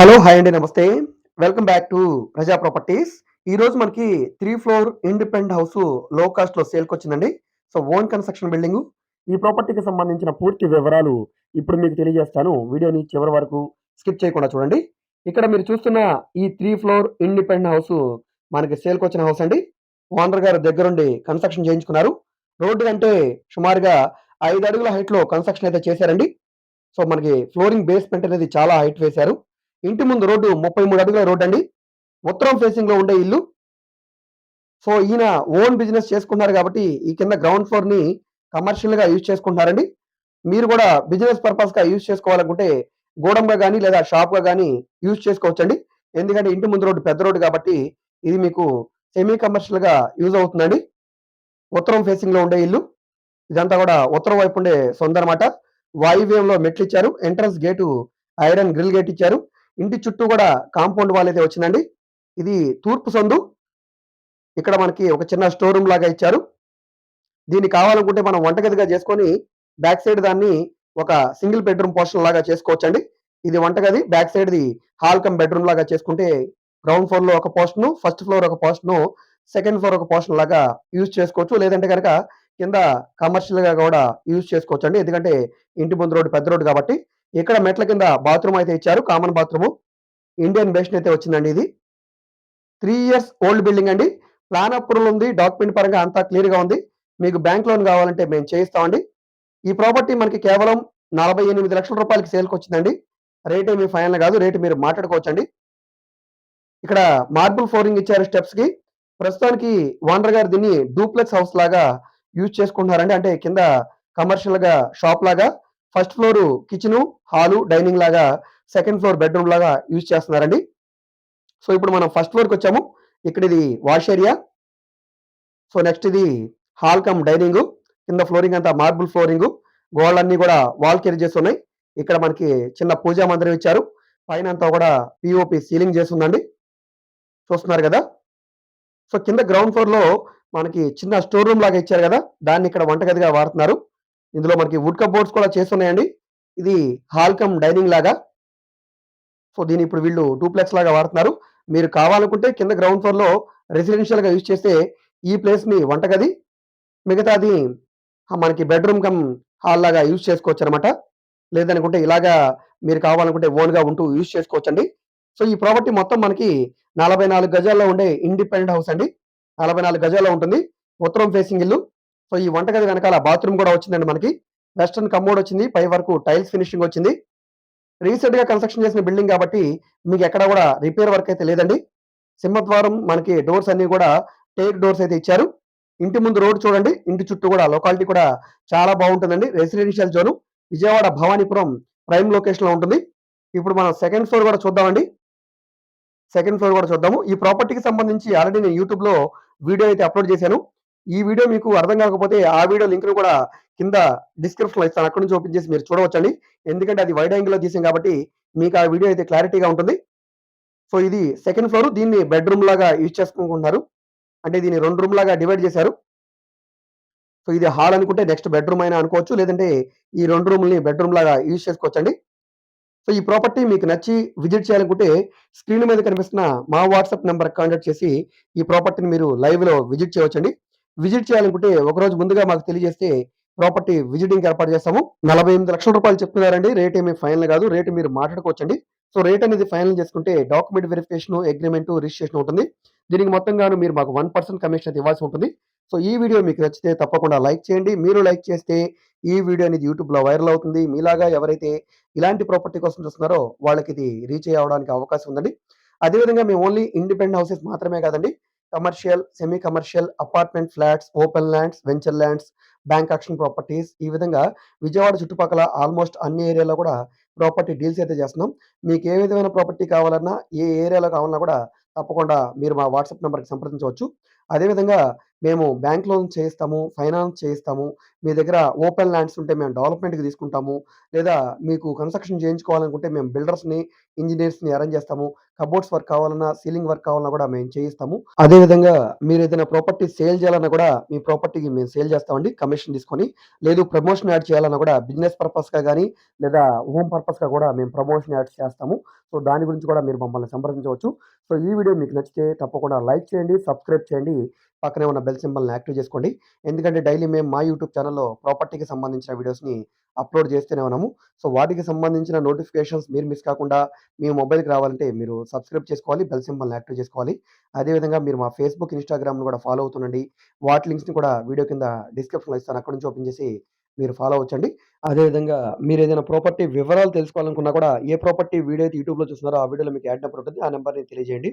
Hello hi అండి నమస్తే. Welcome back to Praja properties. ఈ రోజు మనకి త్రీ ఫ్లోర్ ఇండిపెండెంట్ హౌస్లో కాస్ట్లో సేల్కి వచ్చిందండి. So own construction building. ఈ ప్రాపర్టీకి సంబంధించిన పూర్తి వివరాలు ఇప్పుడు మీకు తెలియజేస్తాను. వీడియోని చివరి వరకు స్కిప్ చేయకుండా చూడండి. ఇక్కడ మీరు చూస్తున్న ఈ త్రీ ఫ్లోర్ ఇండిపెండెంట్ హౌస్ మనకి సేల్కి వచ్చిన హౌస్ అండి. ఓనర్ గారు దగ్గరుండి కన్స్ట్రక్షన్ చేయించుకున్నారు. రోడ్డు కంటే సుమారుగా ఐదు అడుగుల హైట్లో కన్స్ట్రక్షన్ అయితే చేశారండి. సో మనకి ఫ్లోరింగ్ బేస్మెంట్ అనేది చాలా హైట్ వేశారు. ఇంటి ముందు రోడ్డు ముప్పై మూడు అడుగుల రోడ్ అండి. ఉత్తరం ఫేసింగ్లో ఉండే ఇల్లు. సో ఈయన ఓన్ బిజినెస్ చేసుకున్నారు కాబట్టి ఈ కింద గ్రౌండ్ ఫ్లోర్ని కమర్షియల్గా యూజ్ చేసుకుంటున్నారండి. మీరు కూడా బిజినెస్ పర్పస్గా యూజ్ చేసుకోవాలనుకుంటే గోడంగా కానీ లేదా షాప్గా కానీ యూజ్ చేసుకోవచ్చండి. ఎందుకంటే ఇంటి ముందు రోడ్డు పెద్ద రోడ్డు కాబట్టి ఇది మీకు సెమీ కమర్షియల్గా యూజ్ అవుతుందండి. ఉత్తరం ఫేసింగ్లో ఉండే ఇల్లు. ఇదంతా కూడా ఉత్తరం వైపు ఉండే సొంత అనమాట వాయువ్యంలో మెట్లు ఇచ్చారు. Entrance gate iron grill gate ఇచ్చారు. ఇంటి చుట్టూ కూడా కాంపౌండ్ వాల్ అయితే వచ్చిందండి. ఇది తూర్పు సందు. ఇక్కడ మనకి ఒక చిన్న స్టోర్ రూమ్ లాగా ఇచ్చారు. దీన్ని కావాలనుకుంటే మనం వంటగదిగా చేసుకొని బ్యాక్ సైడ్ దాన్ని ఒక సింగిల్ బెడ్రూమ్ పోర్షన్ లాగా చేసుకోవచ్చండి. ఇది వంటగది back side the hall cum bedroom లాగా చేసుకుంటే గ్రౌండ్ ఫ్లోర్లో ఒక పోర్షన్ ఫస్ట్ ఫ్లోర్ ఒక పోర్షన్ సెకండ్ ఫ్లోర్ ఒక పోర్షన్ లాగా యూజ్ చేసుకోవచ్చు. లేదంటే కనుక కింద కమర్షియల్గా కూడా యూజ్ చేసుకోవచ్చు అండి ఎందుకంటే ఇంటి ముందు రోడ్డు పెద్ద రోడ్డు కాబట్టి ఇక్కడ మెట్ల కింద బాత్రూమ్ అయితే ఇచ్చారు. Common bathroom. ఇండియన్ బేషన్ అయితే వచ్చిందండి ఇది. త్రీ ఇయర్స్ ఓల్డ్ బిల్డింగ్ అండి. ప్లాన్ అప్రూవల్ ఉంది. డాక్యుమెంట్ పరంగా అంతా క్లియర్గా ఉంది. మీకు బ్యాంక్ లోన్ కావాలంటే మేము చేయిస్తామండి. ఈ ప్రాపర్టీ మనకి కేవలం నలభై ఎనిమిది లక్షల రూపాయలకి సేల్కి వచ్చిందండి. రేట్ ఏమి ఫైనల్ కాదు. రేటు మీరు మాట్లాడుకోవచ్చండి. ఇక్కడ మార్బుల్ ఫ్లోరింగ్ ఇచ్చారు స్టెప్స్కి ప్రస్తుతానికి ఓనర్ గారు దీన్ని డూప్లెక్స్ హౌస్ లాగా యూజ్ చేసుకుంటున్నారండి. అంటే కింద కమర్షియల్గా షాప్ లాగా. First floor kitchen hall dining లాగా సెకండ్ ఫ్లోర్ బెడ్రూమ్ లాగా యూజ్ చేస్తున్నారండి. సో ఇప్పుడు మనం ఫస్ట్ ఫ్లోర్కి వచ్చాము. ఇక్కడ ఇది వాష్ ఏరియా. సో నెక్స్ట్ ఇది హాల్ కమ్ డైనింగ్ కింద ఫ్లోరింగ్ అంతా మార్బుల్ ఫ్లోరింగ్ గోడలన్నీ కూడా వాల్ చేసి ఉన్నాయి ఇక్కడ మనకి చిన్న పూజా మందిరం ఇచ్చారు. పైన అంతా కూడా పిఓపి సీలింగ్ చేసి ఉందండి చూస్తున్నారు కదా? సో కింద గ్రౌండ్ ఫ్లోర్లో మనకి చిన్న స్టోర్ రూమ్ లాగా ఇచ్చారు కదా? దాన్ని ఇక్కడ వంటగదిగా వాడుతున్నారు. ఇందులో మనకి వుడ్ కబోర్డ్స్ కూడా చేస్తున్నాయండి. ఇది హాల్ కమ్ డైనింగ్ లాగా. సో దీన్ని ఇప్పుడు వీళ్ళు డూప్లెక్స్ లాగా వాడుతున్నారు. మీరు కావాలనుకుంటే కింద గ్రౌండ్ ఫ్లోర్లో రెసిడెన్షియల్గా యూజ్ చేస్తే ఈ ప్లేస్ మీ వంటగది మిగతాది మనకి బెడ్రూమ్ కమ్ హాల్ లాగా యూజ్ చేసుకోవచ్చు అనమాట లేదనుకుంటే ఇలాగా మీరు కావాలనుకుంటే ఓన్గా ఉంటూ యూజ్ చేసుకోవచ్చండి. సో ఈ ప్రాపర్టీ మొత్తం మనకి నలభై నాలుగు గజాల్లో ఉండే ఇండిపెండెంట్ హౌస్ అండి. నలభై నాలుగు గజాల్లో ఉంటుంది. ఉత్తరం ఫేసింగ్ ఇల్లు. సో ఈ వంటగది వెనకాల బాత్రూమ్ కూడా వచ్చిందండి మనకి. వెస్టర్న్ కమోడ్ వచ్చింది. పై వరకు టైల్స్ ఫినిషింగ్ వచ్చింది. రీసెంట్గా కన్స్ట్రక్షన్ చేసిన బిల్డింగ్ కాబట్టి మీకు ఎక్కడ కూడా రిపేర్ వర్క్ అయితే లేదండి. సింహద్వారం మనకి డోర్స్ అన్ని కూడా టేక్ డోర్స్ అయితే ఇచ్చారు. ఇంటి ముందు రోడ్ చూడండి. ఇంటి చుట్టూ కూడా లొకాలిటీ కూడా చాలా బాగుంటుందండి. Residential zone Vijayawada Bhavanipuram prime లొకేషన్లో ఉంటుంది. ఇప్పుడు మనం సెకండ్ ఫ్లోర్ కూడా చూద్దామండి. సెకండ్ ఫ్లోర్ కూడా చూద్దాము. ఈ ప్రాపర్టీకి సంబంధించి ఆల్రెడీ నేను యూట్యూబ్లో వీడియో అయితే అప్లోడ్ చేశాను. ఈ వీడియో మీకు అర్థం కాకపోతే ఆ వీడియో లింక్ను కూడా కింద డిస్క్రిప్షన్లో ఇస్తాను. అక్కడ నుంచి ఓపెన్ చేసి మీరు చూడవచ్చండి. ఎందుకంటే అది వైడ్ యాంగిల్లో తీసాం కాబట్టి మీకు ఆ వీడియో అయితే క్లారిటీగా ఉంటుంది. సో ఇది సెకండ్ ఫ్లోర్ దీన్ని బెడ్రూమ్ లాగా యూజ్ చేసుకుంటున్నారు. అంటే దీన్ని రెండు రూమ్ లాగా డివైడ్ చేశారు. సో ఇది హాల్ అనుకుంటే నెక్స్ట్ బెడ్రూమ్ అయినా అనుకోవచ్చు. లేదంటే ఈ రెండు రూమ్ని బెడ్రూమ్ లాగా యూజ్ చేసుకోవచ్చండి. సో ఈ ప్రాపర్టీ మీకు నచ్చి విజిట్ చేయాలనుకుంటే స్క్రీన్ మీద కనిపిస్తున్న మా వాట్సాప్ నెంబర్ కాంటాక్ట్ చేసి ఈ ప్రాపర్టీని మీరు లైవ్లో విజిట్ చేయవచ్చండి. విజిట్ చేయాలనుకుంటే ఒక రోజు ముందుగా మాకు తెలియజేస్తే ప్రాపర్టీ విజిటింగ్ ఏర్పాటు చేస్తాము. నలభై ఎనిమిది లక్షల రూపాయలు చెప్తున్నారండి. రేట్ ఏమీ ఫైనల్ కాదు. రేటు మీరు మాట్లాడుకోవచ్చండి. సో రేట్ అనేది ఫైనల్ చేసుకుంటే డాక్యుమెంట్ వెరిఫికేషన్ అగ్రిమెంట్ రిజిస్ట్రేషన్ ఉంటుంది దీనికి మొత్తంగాను మీరు మాకు వన్ పర్సెంట్ కమిషన్ అయితే ఇవ్వాల్సి ఉంటుంది. సో ఈ వీడియో మీకు నచ్చితే తప్పకుండా లైక్ చేయండి. మీరు లైక్ చేస్తే ఈ వీడియో అనేది యూట్యూబ్లో వైరల్ అవుతుంది. మీలాగా ఎవరైతే ఇలాంటి ప్రాపర్టీ కోసం చూస్తున్నారో వాళ్ళకి ఇది రీచ్ అవ్వడానికి అవకాశం ఉందండి. అదేవిధంగా మేము ఓన్లీ ఇండిపెండెంట్ హౌసెస్ మాత్రమే కాదండి. Commercial semi commercial apartment flats open lands venture lands bank auction properties ఈ విధంగా విజయవాడ చుట్టుపక్కల ఆల్మోస్ట్ అన్ని ఏరియాలో కూడా ప్రాపర్టీ డీల్స్ అయితే చేస్తున్నాం. మీకు ఏ విధమైన ప్రాపర్టీ కావాలన్నా ఏ ఏరియాలో కావాలన్నా కూడా తప్పకుండా మీరు మా వాట్సాప్ నెంబర్కి సంప్రదించవచ్చు. అదేవిధంగా మేము బ్యాంక్ లోన్ చేయిస్తాము, ఫైనాన్స్ చేయిస్తాము. మీ దగ్గర ఓపెన్ ల్యాండ్స్ ఉంటే మేము డెవలప్‌మెంట్‌కి తీసుకుంటాము. లేదా మీకు కన్‌స్ట్రక్షన్ చేయించుకోవాలనుకుంటే మేము బిల్డర్స్‌ని, ఇంజనీర్స్ని అరేంజ్ చేస్తాము. కబోర్డ్స్ వర్క్ కావాలన్నా, సీలింగ్ వర్క్ కావాలన్నా కూడా మేము చేయిస్తాము. అదేవిధంగా ఏదైనా ప్రాపర్టీ సేల్ చేయాలన్నా కూడా మీ ప్రాపర్టీకి మేము సేల్ చేస్తామండి కమిషన్ తీసుకొని. లేదు ప్రమోషన్ యాడ్ చేయాలన్నా కూడా బిజినెస్ పర్పస్‌గా కానీ లేదా హోమ్ పర్పస్‌గా కూడా మేము ప్రమోషన్ యాడ్ చేస్తాము. సో, దాని గురించి కూడా మీరు మమ్మల్ని సంప్రదించవచ్చు. సో, ఈ వీడియో మీకు నచ్చితే తప్పకుండా లైక్ చేయండి, సబ్స్క్రైబ్ చేయండి. పక్కనే ఉన్న బెల్ సింబల్‌ని యాక్టివ్ చేసుకోండి. ఎందుకంటే డైలీ మేము మా యూట్యూబ్ ఛానల్లో ప్రాపర్టీకి సంబంధించిన వీడియోస్‌ని అప్‌లోడ్ చేస్తూనే ఉన్నాము. సో, వాటికి సంబంధించిన నోటిఫికేషన్స్ మీరు మిస్ కాకుండా మీ మొబైల్‌కి రావాలంటే మీరు సబ్స్క్రైబ్ చేసుకోవాలి. బెల్ సింబల్‌ని యాక్టివ్ చేసుకోవాలి. అదేవిధంగా మీరు మా ఫేస్‌బుక్, ఇన్స్టాగ్రామ్ను కూడా ఫాలో అవుతుండండి. వాటి లింక్స్‌ని కూడా వీడియో కింద డిస్క్రిప్షన్‌లో ఇస్తాను. అక్కడి నుంచి ఓపెన్ చేసి మీరు ఫాలో అవ్వచ్చండి. అదేవిధంగా ఏదైనా ప్రాపర్టీ వివరాలు తెలుసుకోవాలనుకున్నా కూడా ఏ ప్రాపర్టీ వీడియో అయితే యూట్యూబ్‌లో చూస్తున్నారో ఆ వీడియోలో మీకు యాడ్ నెంబర్ ఉంటుంది. ఆ నెంబర్ని తెలియజేయండి.